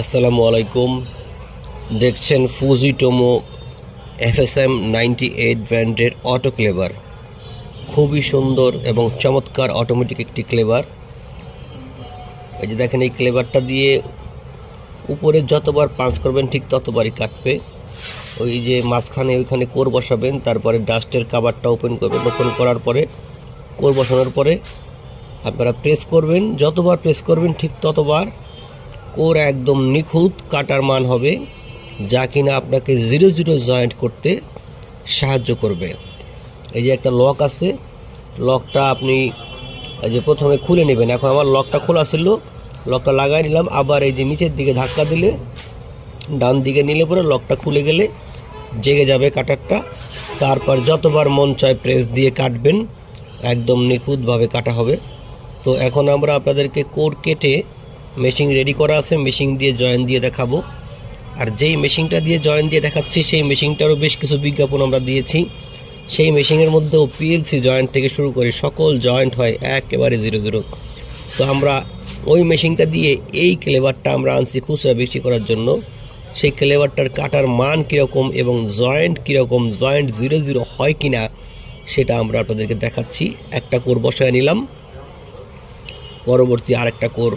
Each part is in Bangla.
আসসালামু আলাইকুম। দেখছেন ফুজিটোমো এফএসএম নাইনটি এইট ব্র্যান্ডের অটো ক্লেভার খুবই সুন্দর এবং চমৎকার অটোমেটিক একটি ক্লেভার এই যে দেখেন, এই ক্লেভারটা দিয়ে উপরে যতবার পাঞ্চ করবেন, ঠিক ততবারই কাটবে। ওই যে মাঝখানে, ওইখানে কোর বসাবেন, তারপরে ডাস্টের কাভারটা ওপেন করবেন। ওপেন করার পরে, কোর বসানোর পরে আপনারা প্রেস করবেন, যতবার প্রেস করবেন, ঠিক ততবার কোর একদম নিখুঁত কাটার মান হবে, যা কিনা আপনাকে জিরো জিরো জয়েন্ট করতে সাহায্য করবে। এই যে একটা লক আছে লকটা আপনি এই যে প্রথমে খুলে নেবেন। এখন আমার লকটা খোলা ছিল লকটা লাগাই নিলাম, আবার এই যে নিচের দিকে ধাক্কা দিলে, ডান দিকে নিলে পরে লকটা খুলে গেলে জেগে যাবে কাটারটা। তারপর যতবার মন চায় প্রেস দিয়ে কাটবেন, একদম নিখুঁতভাবে কাটা হবে। তো এখন আমরা আপনাদেরকে কোর কেটে মেশিন রেডি করা আছে মেশিন দিয়ে জয়েন দিয়ে দেখাবো। আর যেই মেশিনটা দিয়ে জয়েন দিয়ে দেখাচ্ছি, সেই মেশিনটারও বেশ কিছু বিজ্ঞাপন আমরা দিয়েছি। সেই মেশিনের মধ্যেও পিএলসি জয়েন্ট থেকে শুরু করে সকল জয়েন্ট হয় একেবারে জিরো জিরো তো আমরা ওই মেশিনটা দিয়ে এই ক্লেভারটা আমরা আনছি খুচরা বিক্রি করার জন্য। সেই ক্লেভারটার কাটার মান কীরকম এবং জয়েন্ট কীরকম জয়েন্ট জিরো জিরো হয় কি না সেটা আমরা আপনাদেরকে দেখাচ্ছি। একটা কোর বসায় নিলাম। পরবর্তী আরেকটা কোর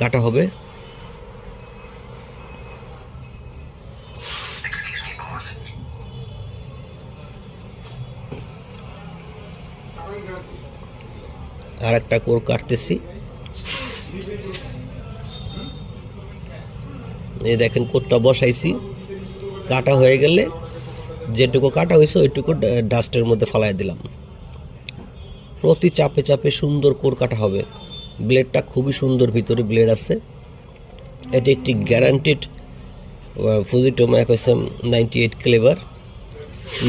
কাটা হবে। আর একটা কোর কাটতেছি। এই দেখেন কোরটা বসাইছি। কাটা হয়ে গেলে যেটুকু কাটা হয়েছে ওইটুকু ডাস্টের মধ্যে ফালাই দিলাম। প্রতি চাপে চাপে সুন্দর কোর কাটা হবে। ব্লেডটা খুবই সুন্দর ভিতরে ব্লেড আছে। এটি একটি guaranteed Fujitomo FSM ninety eight cleaver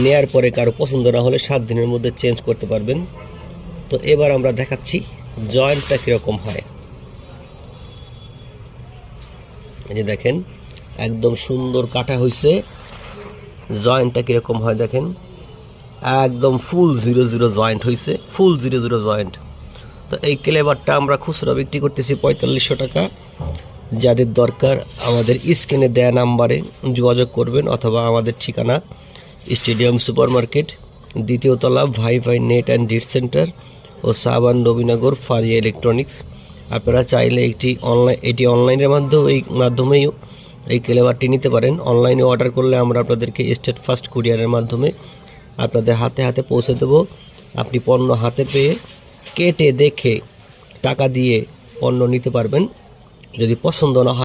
নেয়ার পরে কারও পছন্দ না হলে সাত দিনের মধ্যে চেঞ্জ করতে পারবেন। তো এবার আমরা দেখাচ্ছি জয়েন্টটা কীরকম হয়। এই যে দেখেন, একদম সুন্দর কাটা হয়েছে জয়েন্টটা কীরকম হয় দেখেন। একদম ফুল জিরো জিরো জয়েন্ট হয়েছে ফুল জিরো জিরো জয়েন্ট তো এই ক্লেভারটা আমরা খুচরা বিক্রি করতেছি পঁয়তাল্লিশশো টাকা। যাদের দরকার আমাদের স্ক্রিনে দেয়া নাম্বারে যোগাযোগ করবেন অথবা আমাদের ঠিকানা স্টেডিয়াম সুপার মার্কেট দ্বিতীয় তলা ভাই ভাই নেট অ্যান্ড ডিট সেন্টার ও সাবান নবীনগর ফারিয়া ইলেকট্রনিক্স। আপনারা চাইলে একটি অনলাইন এটি অনলাইনের মাধ্যমে, এই মাধ্যমেই এই ক্লেভারটি নিতে পারেন। অনলাইনে অর্ডার করলে আমরা আপনাদেরকে স্টেট ফার্স্ট কুরিয়ারের মাধ্যমে আপনাদের হাতে হাতে পৌঁছে দেব। আপনি পণ্য হাতে পেয়ে কেটে দেখে টাকা দিয়ে পণ্য নিতে পারবেন। যদি পছন্দ না হয়